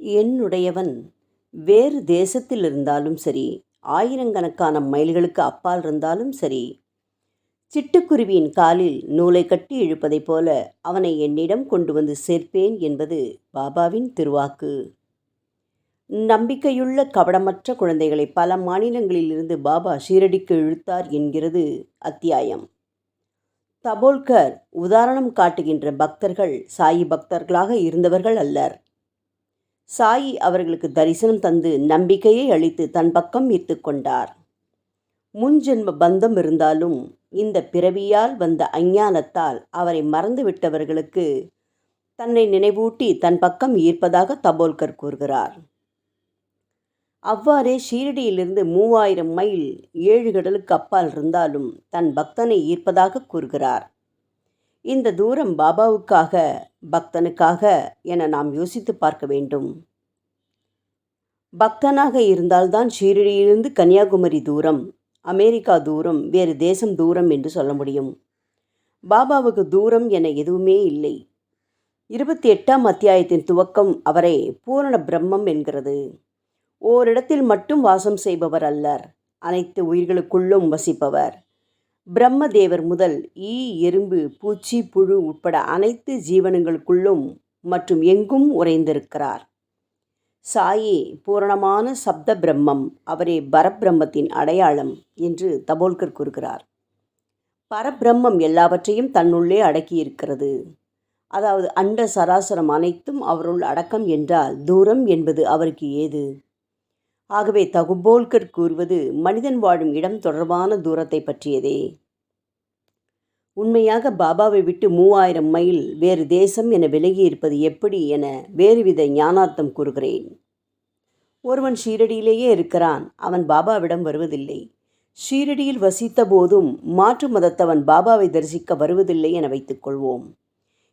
என்னுடையவன் வேறு தேசத்தில் இருந்தாலும் சரி ஆயிரக்கணக்கான மைல்களுக்கு அப்பால் இருந்தாலும் சரி சிட்டுக்குருவியின் காலில் நூலை கட்டி இழுப்பதைப் போல அவனை என்னிடம் கொண்டு வந்து சேர்ப்பேன் என்பது பாபாவின் திருவாக்கு. நம்பிக்கையுள்ள கபடமற்ற குழந்தைகளை பல மாநிலங்களிலிருந்து பாபா ஷீரடிக்கு இழுத்தார் என்கிறது அத்தியாயம். தபோல்கர் உதாரணம் காட்டுகின்ற பக்தர்கள் சாயி பக்தர்களாக இருந்தவர்கள் அல்லர். சாயி அவர்களுக்கு தரிசனம் தந்து நம்பிக்கையை அளித்து தன் பக்கம் ஈர்த்து கொண்டார். முன்ஜென்ம பந்தம் இருந்தாலும் இந்த பிறவியால் வந்த அஞ்ஞானத்தால் அவரை மறந்துவிட்டவர்களுக்கு தன்னை நினைவூட்டி தன் பக்கம் ஈர்ப்பதாக தபோல்கர் கூறுகிறார். அவ்வாறே ஷீரடியிலிருந்து மூவாயிரம் மைல் ஏழு கடலுக்கு அப்பால் இருந்தாலும் தன் பக்தனை ஈர்ப்பதாக கூறுகிறார். இந்த தூரம் பாபாவுக்காக பக்தனுக்காக என நாம் யோசித்து பார்க்க வேண்டும். பக்தனாக இருந்தால்தான் ஷீரடியிலிருந்து கன்னியாகுமரி தூரம் அமெரிக்கா தூரம் வேறு தேசம் தூரம் என்று சொல்ல முடியும். பாபாவுக்கு தூரம் என எதுவுமே இல்லை. இருபத்தி எட்டாம் அத்தியாயத்தின் துவக்கம் அவரை பூரண பிரம்மம் என்கிறது. ஓரிடத்தில் மட்டும் வாசம் செய்பவர் அல்லர். அனைத்து உயிர்களுக்குள்ளும் வசிப்பவர். பிரம்மதேவர் முதல் ஈ எறும்பு பூச்சி புழு உட்பட அனைத்து ஜீவனங்களுக்குள்ளும் மற்றும் எங்கும் உறைந்திருக்கிறார். சாயே பூரணமான சப்த பிரம்மம் அவரே பரபிரம்மத்தின் அடையாளம் என்று தபோல்கர் கூறுகிறார். பரபிரம்மம் எல்லாவற்றையும் தன்னுள்ளே அடக்கியிருக்கிறது. அதாவது அண்ட சராசரம் அனைத்தும் அவருள் அடக்கம் என்றால் தூரம் என்பது அவருக்கு ஏது? ஆகவே தகுபோல்கர் கூறுவது மனிதன் வாழும் இடம் தொடர்பான தூரத்தை பற்றியதே. உண்மையாக பாபாவை விட்டு மூவாயிரம் மைல் வேறு தேசம் என விலகி இருப்பது எப்படி என வேறுவித ஞானார்த்தம் கூறுகிறேன். ஒருவன் ஷீரடியிலேயே இருக்கிறான் அவன் பாபாவிடம் வருவதில்லை. ஷீரடியில் வசித்த போதும் மாற்று மதத்தவன் பாபாவை தரிசிக்க வருவதில்லை என வைத்துக்கொள்வோம்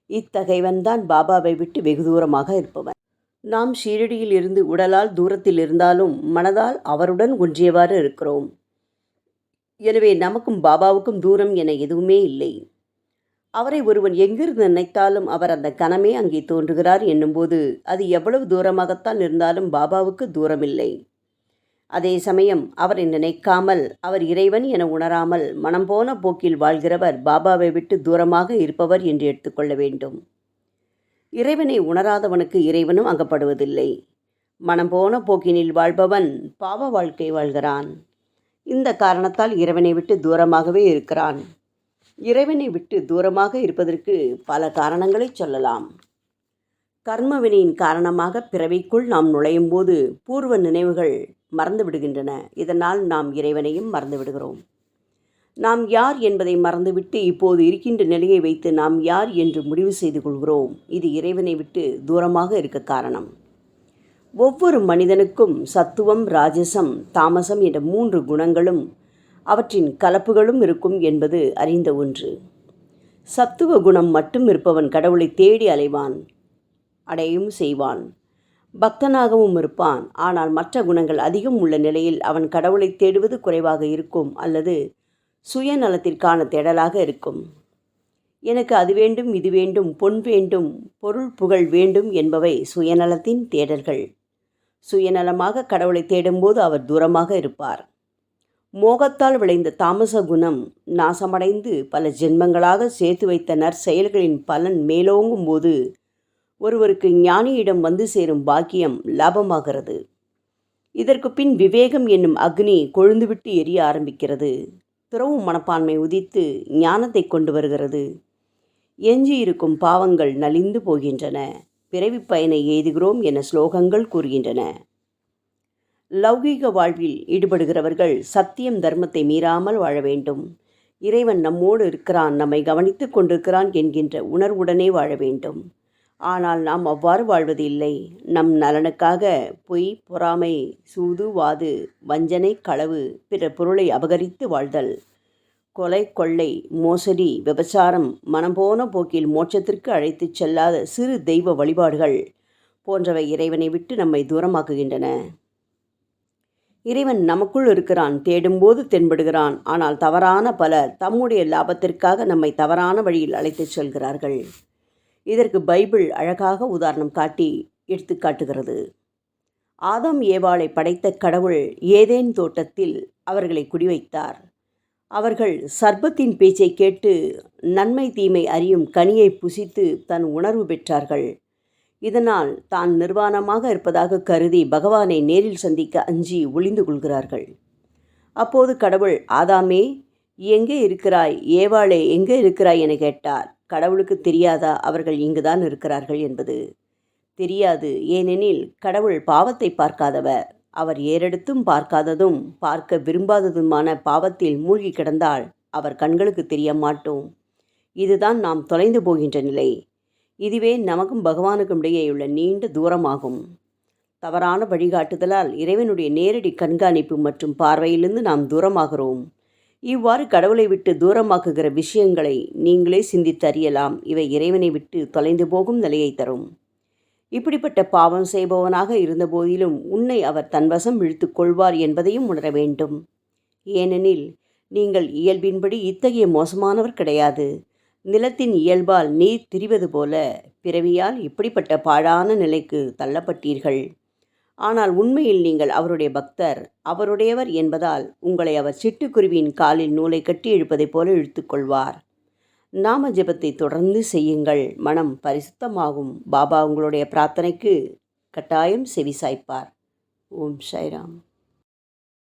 இத்தகையவன்தான் பாபாவை விட்டு வெகு தூரமாக இருப்பவன். நாம் ஷீரடியில் இருந்து உடலால் தூரத்தில் இருந்தாலும் மனதால் அவருடன் ஒன்றியவாறு இருக்கிறோம். எனவே நமக்கும் பாபாவுக்கும் தூரம் என எதுவுமே இல்லை. அவரை ஒருவன் எங்கிருந்து நினைத்தாலும் அவர் அந்த கணமே அங்கே தோன்றுகிறார் என்னும்போது அது எவ்வளவு தூரமாகத்தான் இருந்தாலும் பாபாவுக்கு தூரமில்லை. அதே சமயம் அவரை நினைக்காமல் அவர் இறைவன் என உணராமல் மனம் போன போக்கில் வாழ்கிறவர் பாபாவை விட்டு தூரமாக இருப்பவர் என்று எடுத்துக்கொள்ள வேண்டும். இறைவனை உணராதவனுக்கு இறைவனும் அங்கப்படுவதில்லை மனம் போன போக்கினில் வாழ்பவன் பாவ வாழ்க்கை வாழ்கிறான். இந்த காரணத்தால் இறைவனை விட்டு தூரமாகவே இருக்கிறான். இறைவனை விட்டு தூரமாக இருப்பதற்கு பல காரணங்களை சொல்லலாம். கர்மவினையின் காரணமாக பிறவிக்குள் நாம் நுழையும் போது பூர்வ நினைவுகள் மறந்து விடுகின்றன இதனால் நாம் இறைவனையும் மறந்து விடுகிறோம் நாம் யார் என்பதை மறந்துவிட்டு இப்போது இருக்கின்ற நிலையை வைத்து நாம் யார் என்று முடிவு செய்து கொள்கிறோம். இது இறைவனை விட்டு தூரமாக இருக்க காரணம். ஒவ்வொரு மனிதனுக்கும் சத்துவம் ராஜசம் தாமசம் என்ற மூன்று குணங்களும் அவற்றின் கலப்புகளும் இருக்கும் என்பது அறிந்த ஒன்று. சத்துவ குணம் மட்டும் இருப்பவன் கடவுளை தேடி அலைவான் அடையும் செய்வான். பக்தனாகவும் இருப்பான் ஆனால் மற்ற குணங்கள் அதிகம் உள்ள நிலையில் அவன் கடவுளை தேடுவது குறைவாக இருக்கும் அல்லது சுயநலத்திற்கான தேடலாக இருக்கும். எனக்கு அது வேண்டும் இது வேண்டும் பொன் வேண்டும் பொருள் புகழ் வேண்டும் என்பவை சுயநலத்தின் தேடல்கள். சுயநலமாக கடவுளை தேடும்போது அவர் தூரமாக இருப்பார். மோகத்தால் விளைந்த தாமச குணம் நாசமடைந்து பல ஜென்மங்களாக சேர்த்து வைத்த நற்செயல்களின் பலன் மேலோங்கும் போது ஒருவருக்கு ஞானியிடம் வந்து சேரும் பாக்கியம் லாபமாகிறது. இதற்கு பின் விவேகம் என்னும் அக்னி கொழுந்துவிட்டு எரிய ஆரம்பிக்கிறது. துறவும் மனப்பான்மை உதித்து ஞானத்தை கொண்டு வருகிறது. எஞ்சியிருக்கும் பாவங்கள் நலிந்து போகின்றன. பிறவி பயனை எய்துகிறோம் என ஸ்லோகங்கள் கூறுகின்றன. லௌகீக வாழ்வில் ஈடுபடுகிறவர்கள் சத்தியம் தர்மத்தை மீறாமல் வாழ வேண்டும். இறைவன் நம்மோடு இருக்கிறான் நம்மை கவனித்து கொண்டிருக்கிறான் என்கின்ற உணர்வுடனே வாழ வேண்டும். ஆனால் நாம் அவ்வாறு வாழ்வது இல்லை. நம் நலனுக்காக பொய் பொறாமை சூது வாது வஞ்சனை களவு பிற பொருளை அபகரித்து வாழ்தல். கொலை கொள்ளை மோசடி விபச்சாரம் மனம்போன போக்கில் மோட்சத்திற்கு அழைத்துச் செல்லாத சிறு தெய்வ வழிபாடுகள் போன்றவை இறைவனை விட்டு நம்மை தூரமாக்குகின்றன. இறைவன் நமக்குள் இருக்கிறான் தேடும்போது தென்படுகிறான். ஆனால் தவறான பலர் தம்முடைய லாபத்திற்காக நம்மை தவறான வழியில் அழைத்துச் செல்கிறார்கள். இதற்கு பைபிள் அழகாக உதாரணம் காட்டி எடுத்துக்காட்டுகிறது ஆதாம் ஏவாளை படைத்த கடவுள் ஏதேன் தோட்டத்தில் அவர்களை குடிவைத்தார். அவர்கள் சர்பத்தின் பேச்சை கேட்டு நன்மை தீமை அறியும் கனியை புசித்து தன் உணர்வு பெற்றார்கள். இதனால் தான் நிர்வாணமாக இருப்பதாக கருதி பகவானை நேரில் சந்திக்க அஞ்சி ஒளிந்து கொள்கிறார்கள். அப்போது கடவுள் ஆதாமே எங்கே இருக்கிறாய்? ஏவாளே எங்கே இருக்கிறாய்? என கேட்டார். கடவுளுக்கு தெரியாதா? அவர்கள் இங்குதான் இருக்கிறார்கள் என்பது. தெரியாது. ஏனெனில் கடவுள் பாவத்தை பார்க்காதவர். அவர் ஏறெடுத்தும் பார்க்காததும் பார்க்க விரும்பாததுமான பாவத்தில் மூழ்கி கிடந்தால் அவர் கண்களுக்கு தெரிய மாட்டோம். இதுதான் நாம் தொலைந்து போகின்ற நிலை. இதுவே நமக்கும் பகவானுக்கும் இடையேயுள்ள நீண்ட தூரமாகும். தவறான வழிகாட்டுதலால் இறைவனுடைய நேரடி கண்காணிப்பு மற்றும் பார்வையிலிருந்து நாம் தூரமாகிறோம். இவ்வாறு கடவுளை விட்டு தூரமாக்குகிற விஷயங்களை நீங்களே சிந்தித்து அறியலாம். இவை இறைவனை விட்டு தொலைந்து போகும் நிலையை தரும். இப்படிப்பட்ட பாவம் செய்பவனாக இருந்தபோதிலும் உன்னை அவர் தன்வசம் இழுத்து கொள்வார் என்பதையும் உணர வேண்டும். ஏனெனில் நீங்கள் இயல்பின்படி இத்தகைய மோசமானவர் கிடையாது. நிலத்தின் இயல்பால் நீர் திரிவது போல பிறவியால் இப்படிப்பட்ட பாழான நிலைக்கு தள்ளப்பட்டீர்கள். ஆனால் உண்மையில் நீங்கள் அவருடைய பக்தர் அவருடையவர் என்பதால் உங்களை அவர் சிட்டுக்குருவியின் காலில் நூலை கட்டி இழுப்பதைப் போல இழுத்துக்கொள்வார் நாம ஜெபத்தை தொடர்ந்து செய்யுங்கள். மனம் பரிசுத்தமாகும். பாபா உங்களுடைய பிரார்த்தனைக்கு கட்டாயம் செவிசாய்ப்பார். ஓம் சாய்ராம்.